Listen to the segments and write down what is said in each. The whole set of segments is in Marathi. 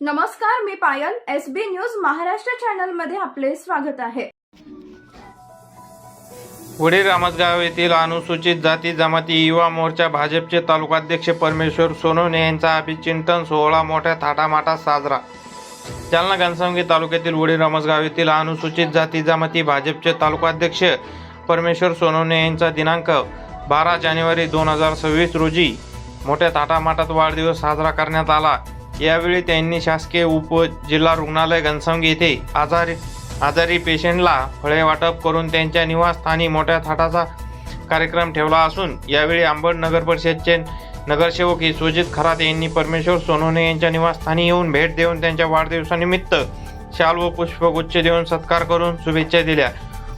नमस्कार मी Payal S B news Maharashtra चॅनलमध्ये आपले स्वागत आहे. वडील रामसगाव येथील अनुसूचित जाती जमाती युवा मोर्चा भाजपचे तालुकाध्यक्ष परमेश्वर सोनवणे यांचा अभिचिंतन सोहळा मोठ्या थाटामाटात साजरा. जालना घनसावंगी तालुक्यातील वडील रामसगाव येथील अनुसूचित जाती जमाती भाजपचे तालुकाध्यक्ष परमेश्वर सोनवणे यांचा दिनांक बारा जानेवारी दोन हजार सव्वीस रोजी मोठ्या थाटामाटात वाढदिवस साजरा करण्यात आला. यावेळी त्यांनी शासकीय उप जिल्हा रुग्णालय घनसंग येथे आजारी आजारी पेशंटला फळे वाटप करून त्यांच्या निवासस्थानी मोठ्या थाटाचा कार्यक्रम ठेवला असून यावेळी आंबड नगर परिषदचे नगरसेवक सुजित खरात यांनी परमेश्वर सोनवणे यांच्या निवासस्थानी येऊन भेट देऊन त्यांच्या वाढदिवसानिमित्त शाल व पुष्पगुच्छ देऊन सत्कार करून शुभेच्छा दिल्या.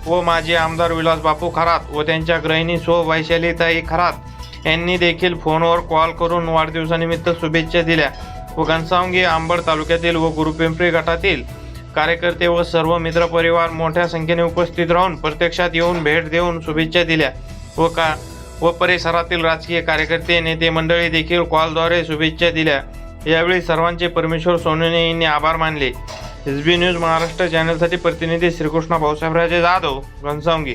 व माजी आमदार विलास बापू खरात व त्यांच्या गृहिणी सो वैशालीताई खरात यांनी देखील फोनवर कॉल करून वाढदिवसानिमित्त शुभेच्छा दिल्या. व घनसावंगी आंबड तालुक्यातील व गुरुपिंपरी गटातील कार्यकर्ते व सर्व मित्रपरिवार मोठ्या संख्येने उपस्थित राहून प्रत्यक्षात येऊन भेट देऊन शुभेच्छा दिल्या. व का व परिसरातील राजकीय कार्यकर्ते नेते मंडळी देखील कॉलद्वारे शुभेच्छा दिल्या. यावेळी सर्वांचे परमेश्वर सोनवणे यांनी आभार मानले. एस बी न्यूज महाराष्ट्र चॅनलसाठी प्रतिनिधी श्रीकृष्ण भाऊसाहेबराजे जाधव घनसावंगी.